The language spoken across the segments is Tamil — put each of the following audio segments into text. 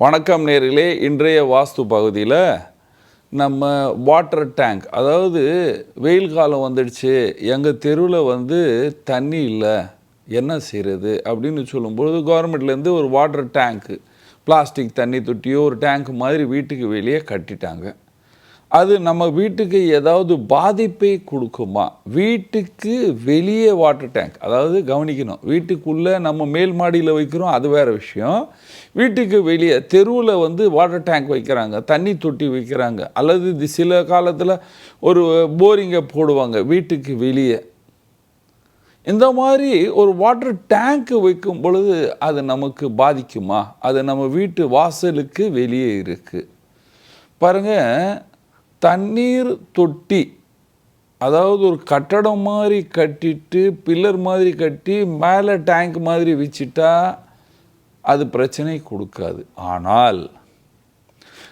வணக்கம் நேர்களே இன்றைய வாஸ்து பகுதியில் நம்ம வாட்டர் டேங்க் அதாவது வெயில் காலம் வந்துடுச்சு எங்கள் தெருவில் வந்து தண்ணி இல்லை என்ன செய்கிறது அப்படின்னு சொல்லும்பொழுது கவர்மெண்ட்லேருந்து ஒரு வாட்டர் டேங்க்கு பிளாஸ்டிக் தண்ணி தொட்டியோ ஒரு டேங்க் மாதிரி வீட்டுக்கு வெளியே கட்டிட்டாங்க. அது நம்ம வீட்டுக்கு ஏதாவது பாதிப்பை கொடுக்குமா? வீட்டுக்கு வெளியே வாட்டர் டேங்க் அதாவது கவனிக்கணும். வீட்டுக்குள்ளே நம்ம மேல் மாடியில் வைக்கிறோம் அது வேறு விஷயம். வீட்டுக்கு வெளியே தெருவில் வந்து வாட்டர் டேங்க் வைக்கிறாங்க தண்ணி தொட்டி வைக்கிறாங்க அல்லது இது சில காலத்தில் ஒரு போரிங்கை போடுவாங்க வீட்டுக்கு வெளியே. இந்த மாதிரி ஒரு வாட்டர் டேங்க் வைக்கும் பொழுது அது நமக்கு பாதிக்குமா? அது நம்ம வீட்டு வாசலுக்கு வெளியே இருக்குது பாருங்கள் தண்ணீர் தொட்டி அதாவது ஒரு கட்டடம் மாதிரி கட்டிட்டு பில்லர் மாதிரி கட்டி மேலே டேங்க் மாதிரி வச்சிட்டா அது பிரச்சனை கொடுக்காது. ஆனால்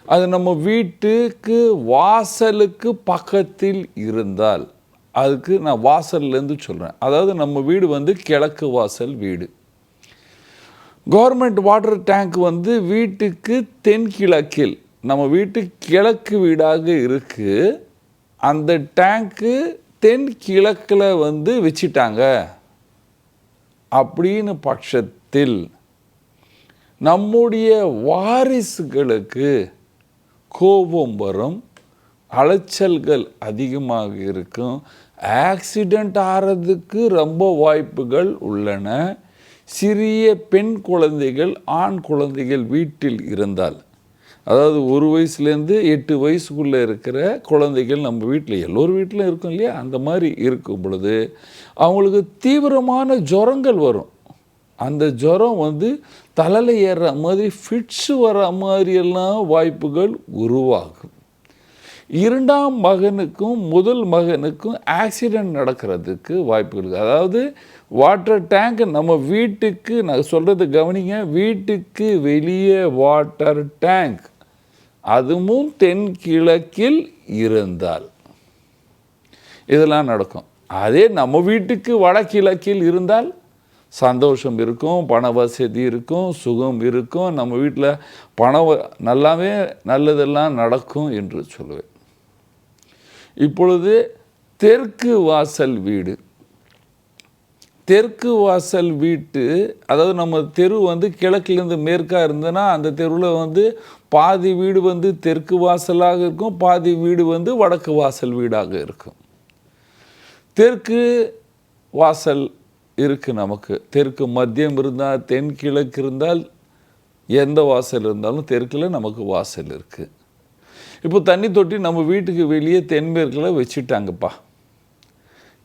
அது நம்ம வீட்டுக்கு வாசலுக்கு பக்கத்தில் இருந்தால் அதுக்கு நான் வாசல்லேருந்து சொல்கிறேன் அதாவது நம்ம வீடு வந்து கிழக்கு வாசல் வீடு. கவர்மெண்ட் வாட்டர் டேங்க் வந்து வீட்டுக்கு தென்கிழக்கில் நம்ம வீட்டு கிழக்கு வீடாக இருக்குது அந்த டேங்க்கு தென் கிழக்கில் வந்து வச்சிட்டாங்க. அப்படின்னு பட்சத்தில் நம்முடைய வாரிசுகளுக்கு கோபம் வரும் அலைச்சல்கள் அதிகமாக இருக்கும் ஆக்சிடெண்ட் ஆகிறதுக்கு ரொம்ப வாய்ப்புகள் உள்ளன. சிறிய பெண் குழந்தைகள் ஆண் குழந்தைகள் வீட்டில் இருந்தால் அதாவது ஒரு வயசுலேருந்து எட்டு வயசுக்குள்ளே இருக்கிற குழந்தைகள் நம்ம வீட்டில் எல்லோரும் வீட்டிலும் இருக்கும் இல்லையா? அந்த மாதிரி இருக்கும் பொழுது அவங்களுக்கு தீவிரமான ஜுரங்கள் வரும். அந்த ஜுரம் வந்து தலையில் ஏறுற மாதிரி ஃபிட்ஸு வர மாதிரியெல்லாம் வாய்ப்புகள் உருவாகும். இரண்டாம் மகனுக்கும் முதல் மகனுக்கும் ஆக்சிடெண்ட் நடக்கிறதுக்கு வாய்ப்புகள் அதாவது வாட்டர் டேங்க் நம்ம வீட்டுக்கு நான் சொல்கிறது கவனிங்க வீட்டுக்கு வெளியே வாட்டர் டேங்க் அதுவும் தென்கிழக்கில் இருந்தால். இதெல்லாம் நடக்கும். அதே நம்ம வீட்டுக்கு வடகிழக்கில் இருந்தால் சந்தோஷம் இருக்கும் பண வசதி இருக்கும் சுகம் இருக்கும். நம்ம வீட்டில் பணம் நல்லாவே நல்லதெல்லாம் நடக்கும் என்று சொல்லுவேன் இப்பொழுது தெற்கு வாசல் வீடு. தெற்கு வாசல் வீட்டு அதாவது நம்ம தெரு வந்து கிழக்குலேருந்து மேற்காக இருந்ததுன்னா அந்த தெருவில் வந்து பாதி வீடு வந்து தெற்கு வாசலாக இருக்கும் பாதி வீடு வந்து வடக்கு வாசல் வீடாக இருக்கும். தெற்கு வாசல் இருக்குது நமக்கு. தெற்கு மத்தியம் இருந்தால் தென்கிழக்கு இருந்தால் எந்த வாசல் இருந்தாலும் தெற்கில் நமக்கு வாசல் இருக்குது இப்போ தண்ணி தொட்டி நம்ம வீட்டுக்கு வெளியே தென்மேற்கில் வச்சுட்டாங்கப்பா.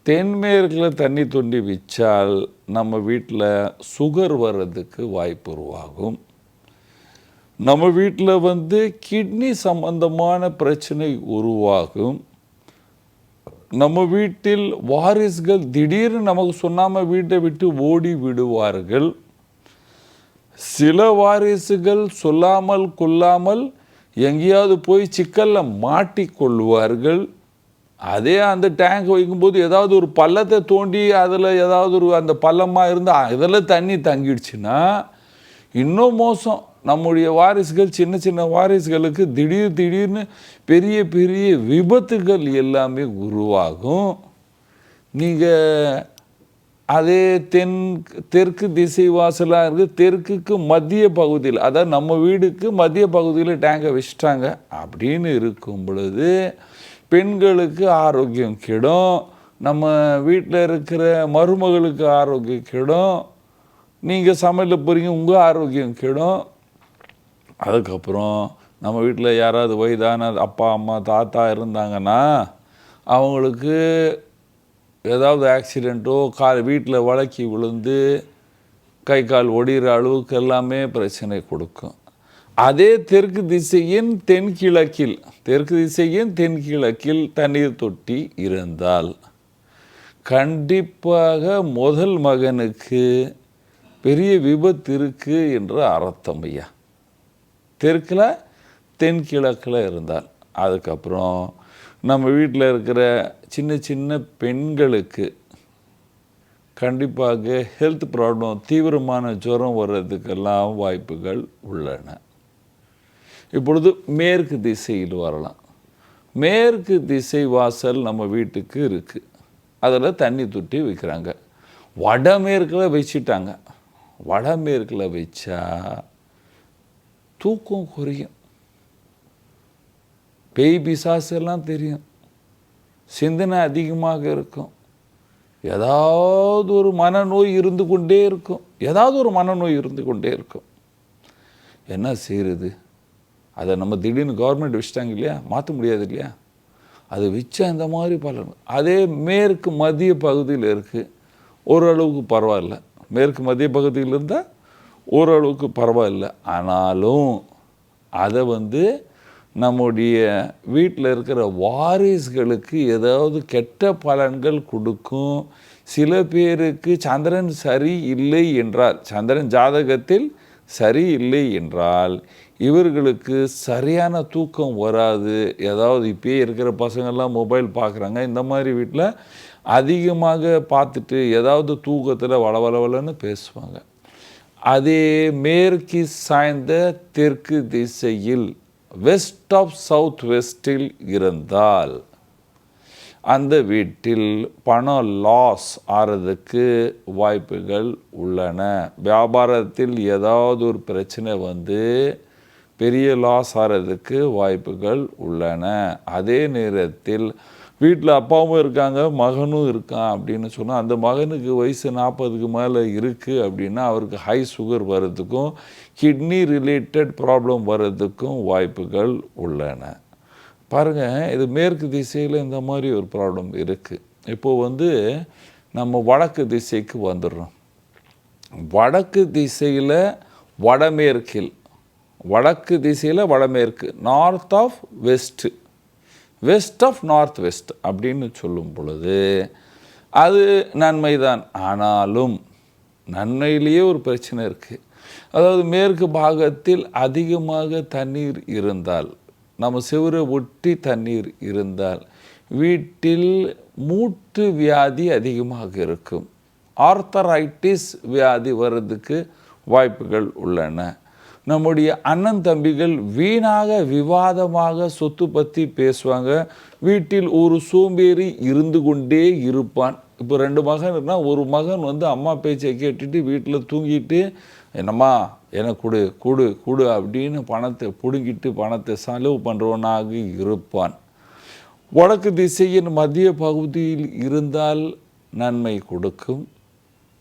தென்மேற்கில் தண்ணி தொண்டி வச்சால் நம்ம வீட்டில் சுகர் வர்றதுக்கு வாய்ப்பு உருவாகும். நம்ம வீட்டில் வந்து கிட்னி சம்பந்தமான பிரச்சனை உருவாகும். நம்ம வீட்டில் வாரிசுகள் திடீர்னு நமக்கு சொன்னாமல் வீட்டை விட்டு ஓடி விடுவார்கள். சில வாரிசுகள் சொல்லாமல் கொள்ளாமல் எங்கேயாவது போய் சிக்கலில் மாட்டிக்கொள்வார்கள். அதே அந்த டேங்க் வைக்கும்போது ஏதாவது ஒரு பள்ளத்தை தோண்டி அதில் ஏதாவது ஒரு அந்த பள்ளமாக இருந்தால் அதில் தண்ணி தங்கிடுச்சுன்னா இன்னும் மோசம். நம்முடைய வாரிசுகள் சின்ன சின்ன வாரிசுகளுக்கு திடீர் திடீர்னு பெரிய பெரிய விபத்துகள் எல்லாமே உருவாகும். நீங்கள் அதே தென் தெற்கு திசை வாசலாக இருக்குது தெற்குக்கு மத்திய பகுதியில் அதாவது நம்ம வீடுக்கு மத்திய பகுதியில் டேங்கை வச்சுட்டாங்க அப்படின்னு இருக்கும் பொழுது பெண்களுக்கு ஆரோக்கியம் கெடும். நம்ம வீட்டில் இருக்கிற மருமகளுக்கு ஆரோக்கியம் கெடும். நீங்கள் சமையல் போகிறீங்க உங்கள் ஆரோக்கியம் கெடும். அதுக்கப்புறம் நம்ம வீட்டில் யாராவது வயதான அப்பா அம்மா தாத்தா இருந்தாங்கன்னா அவங்களுக்கு ஏதாவது ஆக்சிடெண்ட்டோ கால் வீட்டில் வழக்கி விழுந்து கை கால் ஒடிகிற அளவுக்கு எல்லாமே பிரச்சனை கொடுக்கும். அதே தெற்கு திசையின் தென்கிழக்கில் தெற்கு திசையின் தென்கிழக்கில் தண்ணீர் தொட்டி இருந்தால் கண்டிப்பாக முதல் மகனுக்கு பெரிய விபத்து இருக்குது என்ற அர்த்தம் ஐயா. தெற்கில் தென்கிழக்கில் இருந்தால். அதுக்கப்புறம் நம்ம வீட்டில் இருக்கிற சின்ன சின்ன பெண்களுக்கு கண்டிப்பாக ஹெல்த் ப்ராப்ளம் தீவிரமான ஜுரம் வர்றதுக்கெல்லாம் வாய்ப்புகள் உள்ளன. இப்பொழுது மேற்கு திசையில் வரலாம். மேற்கு திசை வாசல் நம்ம வீட்டுக்கு இருக்குது அதில் தண்ணி தொட்டி வைக்கிறாங்க. வடமேற்கில் வச்சிட்டாங்க. வடமேற்கில் வச்சா தூக்கம் குறையும். பேய் பிசாசு எல்லாம் தெரியும். சிந்தனை அதிகமாக இருக்கும். ஏதாவது ஒரு மனநோய் இருந்து கொண்டே இருக்கும். ஏதாவது ஒரு மனநோய் இருந்து கொண்டே இருக்கும். என்ன செய்கிறது அதை நம்ம திடீர்னு கவர்மெண்ட் வச்சுட்டாங்க இல்லையா? மாற்ற முடியாது இல்லையா? அது வச்சா இந்த மாதிரி பலன் அதே மேற்கு மத்திய பகுதியில் இருக்குது ஓரளவுக்கு பரவாயில்ல. மேற்கு மத்திய பகுதியில் இருந்தால் ஓரளவுக்கு பரவாயில்ல. ஆனாலும் அதை வந்து நம்முடைய வீட்டில் இருக்கிற வாரிசுகளுக்கு ஏதாவது கெட்ட பலன்கள் கொடுக்கும். சில பேருக்கு சந்திரன் சரி இல்லை என்றால் சந்திரன் ஜாதகத்தில் சரி இல்லை என்றால் இவர்களுக்கு சரியான தூக்கம் வராது. ஏதாவது இப்பயே இருக்கிற பசங்கள்லாம் மொபைல் பார்க்குறாங்க. இந்த மாதிரி வீட்டில் அதிகமாக பார்த்துட்டு ஏதாவது தூக்கத்தில் வளவளவலன்னு பேசுவாங்க. அதே மேற்கு சாய்ந்த தெற்கு திசையில் வெஸ்ட் ஆஃப் சவுத் வெஸ்டில் இருந்தால் அந்த வீட்டில் பணம் லாஸ் ஆகிறதுக்கு வாய்ப்புகள் உள்ளன. வியாபாரத்தில் ஏதாவது ஒரு பிரச்சனை வந்து பெரிய லாஸ் ஆகிறதுக்கு வாய்ப்புகள் உள்ளன. அதே நேரத்தில் வீட்டில் அப்பாவும் இருக்காங்க மகனும் இருக்கான் அப்படின்னு சொன்னால் அந்த மகனுக்கு வயசு நாற்பதுக்கு மேலே இருக்குது அப்படின்னா அவருக்கு ஹை சுகர் வர்றதுக்கும் கிட்னி ரிலேட்டட் ப்ராப்ளம் வர்றதுக்கும் வாய்ப்புகள் உள்ளன. பாருங்கள் இது மேற்கு திசையில் இந்த மாதிரி ஒரு ப்ராப்ளம் இருக்குது இப்போது வந்து நம்ம வடக்கு திசைக்கு வந்துடுறோம். வடக்கு திசையில் வடமேற்கில் வடக்கு திசையில் வடமேற்கு north of west west of north west அப்படின்னு சொல்லும் பொழுது அது நன்மைதான். ஆனாலும் நன்மையிலேயே ஒரு பிரச்சனை இருக்குது அதாவது மேற்கு பாகத்தில் அதிகமாக தண்ணீர் இருந்தால் நம்ம செவரை ஒட்டி தண்ணீர் இருந்தால் வீட்டில் மூட்டு வியாதி அதிகமாக இருக்கும். ஆர்த்தரைட்டிஸ் வியாதி வர்றதுக்கு வாய்ப்புகள் உள்ளன. நம்முடைய அண்ணன் தம்பிகள் வீணாக விவாதமாக சொத்து பற்றி பேசுவாங்க. வீட்டில் ஒரு சோம்பேறி இருந்து கொண்டே இருப்பான். இப்போ ரெண்டு மகன் இருந்தால் ஒரு மகன் வந்து அம்மா பேச்சை கேட்டுட்டு வீட்டில் தூங்கிட்டு என்னம்மா எனக்கு கொடு கொடு கொடு அப்படின்னு பணத்தை பிடுங்கிட்டு பணத்தை செலவு பண்ணுறவனாக இருப்பான். வடக்கு திசையின் மத்திய பகுதியில் இருந்தால் நன்மை கொடுக்கும்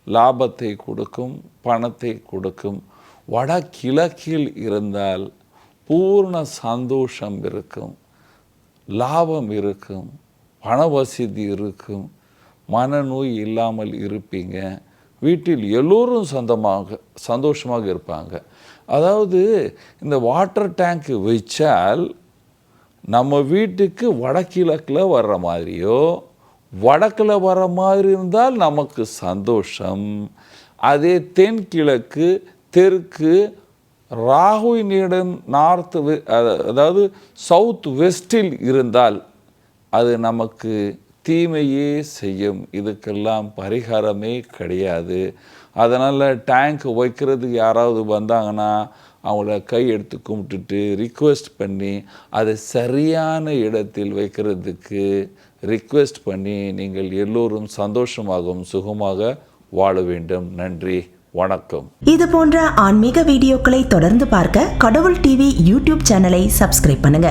லாபத்தை கொடுக்கும் பணத்தை கொடுக்கும். வடகிழக்கில் இருந்தால் பூர்ண சந்தோஷம் இருக்கும் லாபம் இருக்கும் பண வசதி இருக்கும். மனநோய் இல்லாமல் இருப்பீங்க. வீட்டில் எல்லோரும் சொந்தமாக சந்தோஷமாக இருப்பாங்க. அதாவது இந்த வாட்டர் டேங்க் வச்சால் நம்ம வீட்டுக்கு வடகிழக்கில் வர்ற மாதிரியோ வடக்கில் வர மாதிரி இருந்தால் நமக்கு சந்தோஷம். அதே தென்கிழக்கு தெற்கு ராகுவினிடம் நார்த் அதாவது சவுத் வெஸ்டில் இருந்தால் அது நமக்கு தீமையே செய்யும். இதுக்கெல்லாம் பரிகாரமே கிடையாது. அதனால் டேங்க் வைக்கிறதுக்கு யாராவது வந்தாங்கன்னா அவங்கள கை எடுத்து கும்பிட்டுட்டு ரிக்வெஸ்ட் பண்ணி அதை சரியான இடத்தில் வைக்கிறதுக்கு ரிக்வெஸ்ட் பண்ணி நீங்கள் எல்லோரும் சந்தோஷமாகவும் சுகமாக வாழ வேண்டும். நன்றி வணக்கம். இது போன்ற ஆன்மீக வீடியோக்களை தொடர்ந்து பார்க்க கடவுள் டிவி யூடியூப் சேனலை சப்ஸ்கிரைப் பண்ணுங்க.